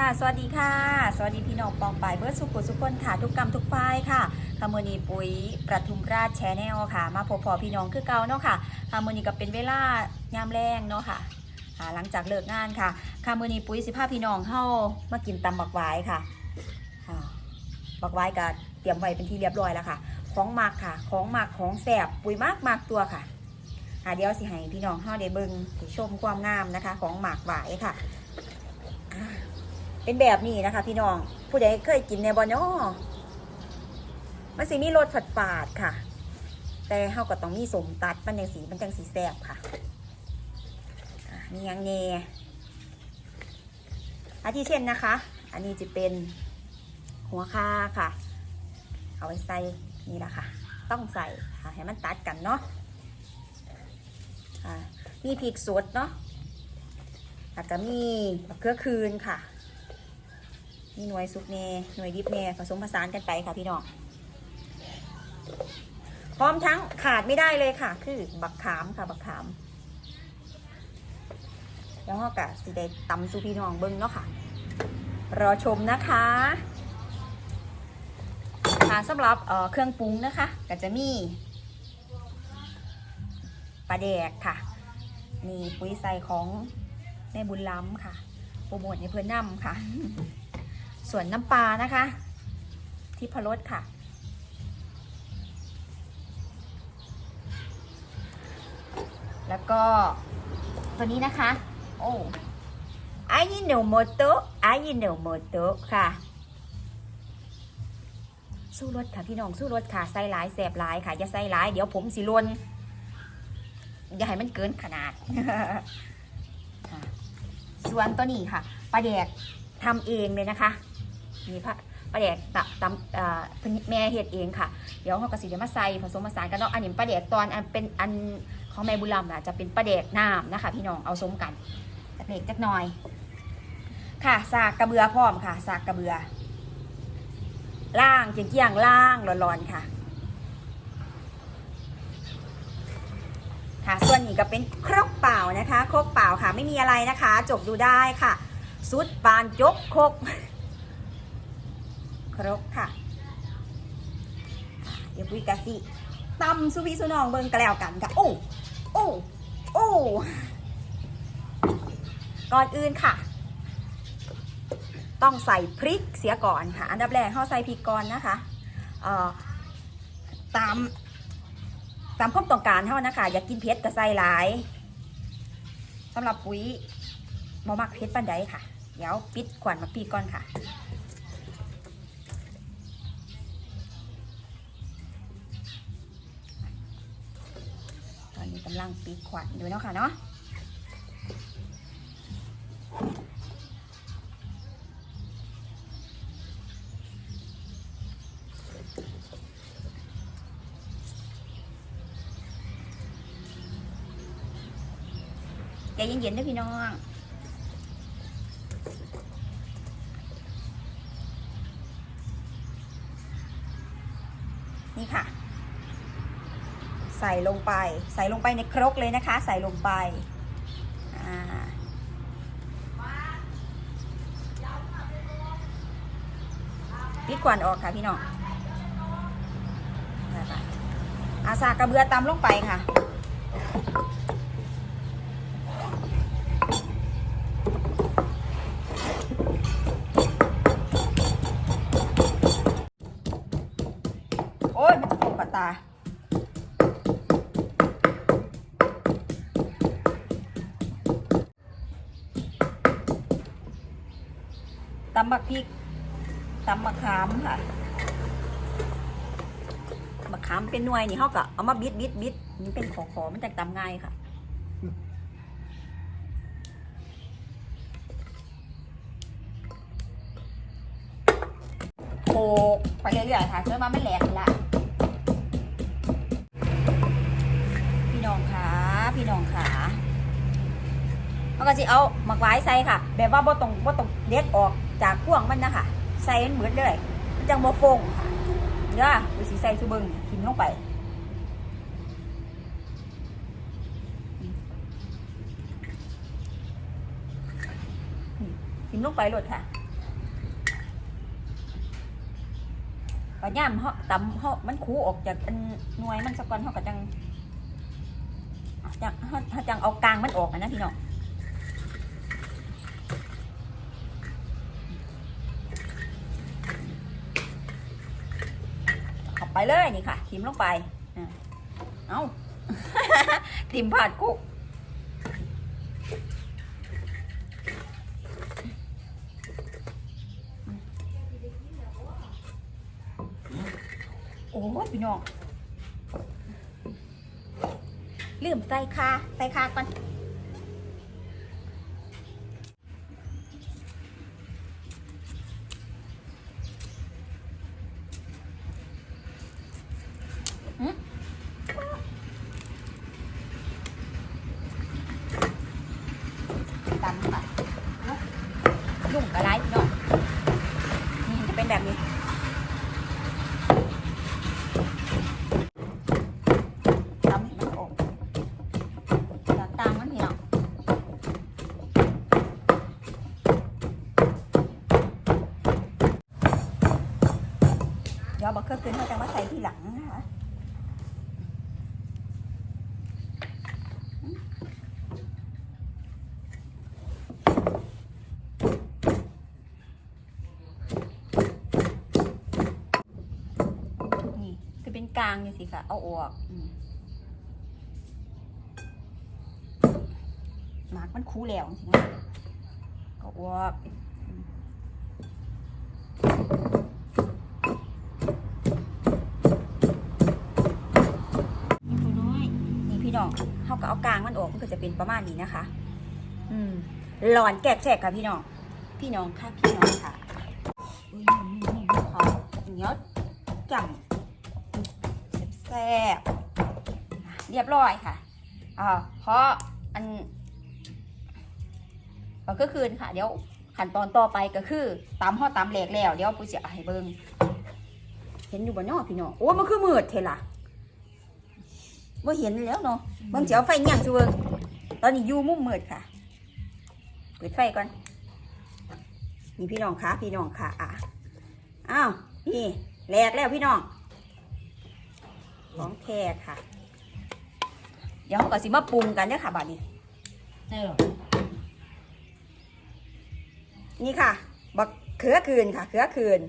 ค่ะ สวัสดีค่ะ สวัสดีพี่น้องปองปายเบิร์ดสุขุสุขคนค่ะ ทุกกรรมทุกฝ่ายค่ะคามือนีปุ๋ยประทุมราชแชนแนลค่ะ มาพบพอพี่น้องคือเก่าเนาะค่ะคามือนีก็เป็นเวลายามแรงเนาะค่ะหลังจากเลิกงานค่ะคามือนีปุ๋ยสิพาพี่น้องเข้ามากินตำบักหวายค่ะบักหวายก็เตรียมไว้เป็นที่เรียบร้อยแล้วค่ะ ของหมักค่ะ ของหมักของแสบปุ๋ยมากมากตัวค่ะอาเดี๋ยวสิให้พี่น้องเข้าได้เบิงชมความงามนะคะ ของหมากหวายค่ะ เป็นแบบนี้นะคะ พี่น้อง ผู้ใดเคยกินในบอนอมันสิมีรสฝาดฝาดค่ะ แต่เฮาก็ต้องมีสมตัดมันจังสีมันจังสีแซ่บค่ะมียังแหน่อาทิเช่นนะคะ อันนี้จะเป็นหัวคาค่ะ เอาไว้ใส่นี่แหละค่ะ ต้องใส่ค่ะให้มันตัดกันเนาะอะมีพริกสดเนาะแล้วก็มีมะเขือคืนค่ะ มีหน่วยซุปเนหน่วยดิบเนผสมผสานกันไปค่ะพี่น้องพร้อมทั้งขาดไม่ได้เลยค่ะ คือบักขามค่ะบักขาม แล้วก็กะสิได้ตำสูพี่น้องเบิ้งเนาะค่ะ รอชมนะคะค่ะสำหรับเเครื่องปรุงนะคะ ก็จะมีปลาแดกค่ะมีปุ๋ยใส่ของแม่บุญล้ำค่ะโปรโมทในเพื่อนนำค่ะ ส่วนน้ำปลานะคะ ที่พรสค่ะ แล้วก็ตัวนี้นะคะ โอ้อายิโนโมโตะอายิโนโมโตะค่ะ สู้รสค่ะพี่น้องสู้รสค่ะใส่หลายแสบหลายค่ะอย่าใส่หลาย เดี๋ยวผมสิลวนอย่าให้มันเกินขนาด ส่วนตัวนี้ค่ะปลาแดกทำเองเลยนะคะ มีพระปลาแดกตำตำเอ่อเพิ่นแม่เฮ็ดเองค่ะ เดี๋ยวเขาก็สิเดี๋ยวมาใส่ผสมผสานกันเนาะ อันนี้ปลาแดกตอนอันเป็นอันของแม่บุญลำนะจะเป็นปลาแดกน้ำนะคะ พี่น้อง เอาสมกันตะเพกจักหน่อย ค่ะสากกระเบือพร้อมค่ะสากกระเบือ ล่างเกี่ยงๆล่างร้อนๆค่ะ ค่ะส่วนนี้ก็เป็นครกเปล่านะคะครกเปล่าค่ะ ไม่มีอะไรนะคะ จบดูได้ค่ะ สุดปานจกครก ครกค่ะ เดี๋ยวปุ้ยกะสิตำสุพีสุนองเบิงกะแล้วกันค่ะ โอ้โอ้โอ้ก่อนอื่นค่ะ ต้องใส่พริกเสียก่อนค่ะ อันดับแรกเขาใส่พริกก่อนนะคะเอ่อตามตามความต้องการเท่านะคะ อยากกินเผ็ดก็ใส่หลายสำหรับปุ๋ยบ่มักเผ็ดปานใดค่ะ เดี๋ยวปิดขวัญมาปีก่อนค่ะ ตอนนี้กำลังปีขวัญอยู่เนาะค่ะเนาะใจเย็นๆด้วยพี่น้อง นี่ค่ะ ใส่ลงไป ใส่ลงไปในครกเลยนะคะ ใส่ลงไปปิดกวนออกค่ะพี่น้องอาสากระเบือตามลงไปค่ะ โอ้ย มันจะปวดกับตา ตำบักพริกตำมะขามค่ะมะขามเป็นหน่วยนี่เขาก็เอามาบิดบิดบิดมันเป็นขอขอมันจะตำง่ายค่ะโขกไปเรื่อยๆค่ะเชื่อมาไม่แหลกละพี่น้องขาพี่น้องขาเขาก็จะเอาหมักไว้ใส่ค่ะ แบบว่าบ่ตรงบ่ตรงเด็ดออก จากพ่วงมันนะคะใส่มัเหมือนเลยมันจังโมฟงค่ะเนาะดูสีใส่ซูเบิงทิมลงไปทิมลงไปหลดค่ะก็ย่ำเหาะตำเหาะมันคูออกจากเป็นหน่วยมันสะกอนเหาะก็จังจังเหาะจังเอากลางมันออกนะพี่น้อง ไปเลยนี่ค่ะทิมลงไปเอาทิมผาดกุ๊กโอ้ยพี่น้องลืมใส่คาใส่คาก่อนหืมตำค่ะ ยุ่งกระไรเนาะนี่จะเป็นแบบนี้ ตำให้มันออกจากตางมันพี่น้องเดี๋ยวบักเครื่องขึ้นเขาจะมาใส่ทีหลังนะคะนี่คือเป็นก ลางนี่สิค่ะ เอาออกอืมหมากมันคูแล้วจริงๆนะก็ว่านี่พี่น้องเขาก็เอากลางมันออกมันก็จะเป็นประมาณนี้นะคะ อืมหลอนแกกแฉกค่ะพี่น้อง พี่น้องค่ะพี่น้องค่ะอุ้ยนี่นี่นี่เขาเหนียวจังแซ่บเรียบร้อยค่ะอ่าเพราะอันก็คือค่ะ เดี๋ยวขั้นตอนต่อไปก็คือตำห่อตำแหลกแล้ว เดี๋ยวปุ้ยจะเอาให้เบิ่งเห็นอยู่บนนอกพี่น้องโอ้มันคือมืดเทล่ะว่าเห็นแล้วเนาะบิ่งเจ้าไฟเงี่ยงสิเบิ่งตอนนี้ยูมุมมืดค่ะ เปิดไฟก่อนนี่พี่น้องคะพี่น้องคะอะอ้าวนี่แหลกแล้วพี่น้อง ของแท้ค่ะ เดี๋ยวเราก็สิมาปรุงกันเด้อค่ะบัดนี้ใช่หรอนี่ค่ะ บักเขือคืนค่ะ เขือคืน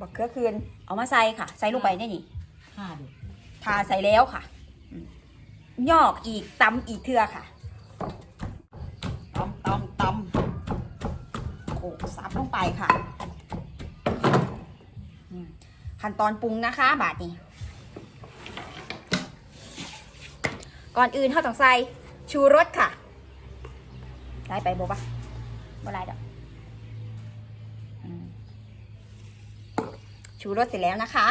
บักเขือคืน เอามาใส่ค่ะ ใส่ลงไปได้นี่ฆ่าดูทาใส่แล้วค่ะอืมยอกอีกตำอีกเทือค่ะตำตำตำโขกซับลงไปค่ะอืมขั้นตอนปรุงนะคะ บาทนี้ ก่อนอื่นเขาต้องใส่ชูรสค่ะได้ไปบ่ปะบ่ไรดอกชูรสเสร็จแล้วนะคะ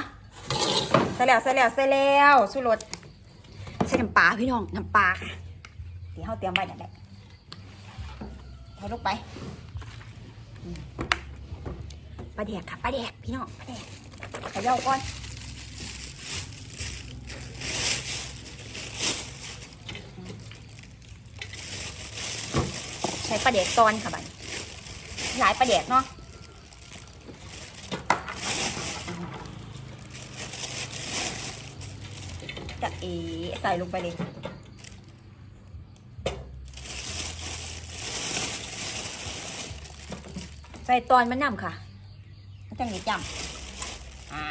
ใส่แล้วใส่แล้วใส่แล้วชูรสใส่น้ำปลาพี่น้องน้ำปลาค่ะเดี๋ยวเขาเตรียมไว้นั่นแหละใส่ลงไปปลาแดกค่ะปลาแดกพี่น้องปลาแดกใส่เย่าก่อน ใช้ปลาแดกตอนค่ะบัดนี้หลายปลาแดกเนาะจะเอใส่ลงไปเลยใส่ตอนมันนำค่ะมันจังนี้จำอ่า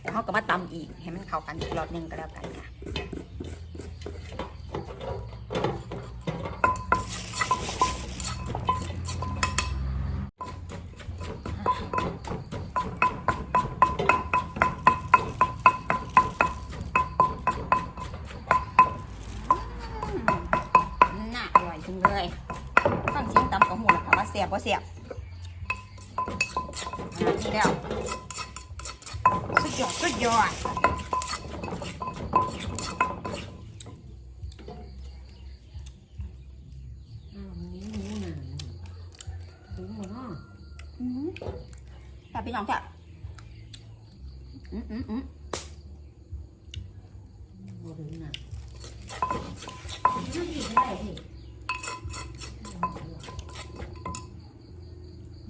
แล้วเขาก็มาตำอีกให้มันเข้ากันอีกรอบนึงก็แล้วกันค่ะ สียบว่าเสียบอ่านี่แล้วสุดยอดสุดยอดอ้าวมันนี้มันหนาถึงหมดเนาะอืมแต่พี่น้องจ้ะอืมอืมอืม บ่ถึงหนาไม่ดีก็ได้สิ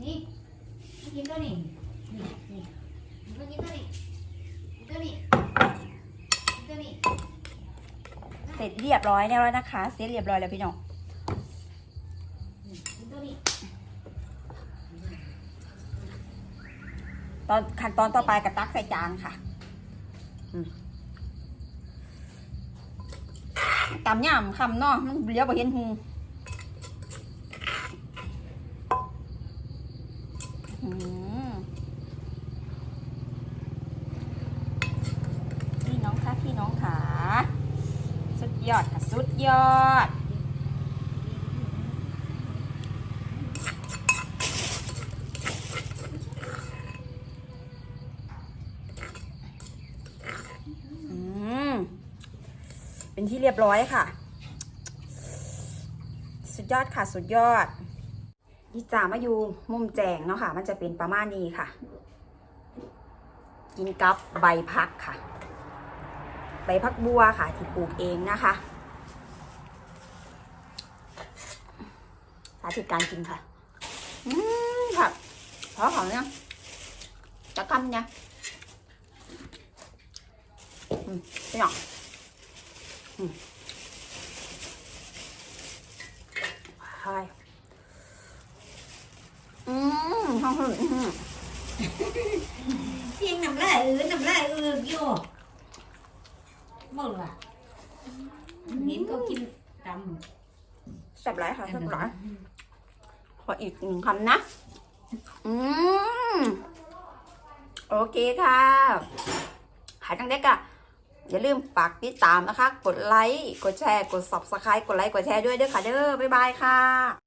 นี่นี่กินตัวนี้นี่นี่มันก็ ร็จเรียบร้อยแล้วนะคะเสร็จเรียบร้อยแล้วพี่น้องตัวนี้ตอนขั้นตอนต่อไปกระตักใส่จานค่ะตำย่ำคำเนาะมันเลี้ยวไปเห็นหูอืมพี่น้องค่ะพี่น้องขาสุด ยอดค่ะสุดยอด เป็นที่เรียบร้อยค่ะ สุดยอดค่ะสุดยอดยีจ่ามาอยู่มุมแจงเนาะค่ะ มันจะเป็นประมาณนี้ค่ะ กินกับใบพักค่ะ ใบพักบัวค่ะ ที่ปลูกเองนะคะ สาธิตการกินค่ะ อืมค่ะเพราะของเนี่ยจะกำเนี่ยอืมพี่น้องอืมใช่อืมห้องหึ่งอื้อหือเสียงน้ำลายอือน้ำลายอืออยู่ บ่ล่ะเห็นก็กินตำแซ่บไรค่ะแซ่บไรขออีกหนึ่งคำนะ อืมโอเคค่ะหายจังเด็กอะอย่าลืมฝากติดตามนะคะ กดไลค์ กดแชร์ กด subscribe กดไลค์ กดแชร์ด้วยเด้อค่ะเด้อ บ๊ายบายค่ะ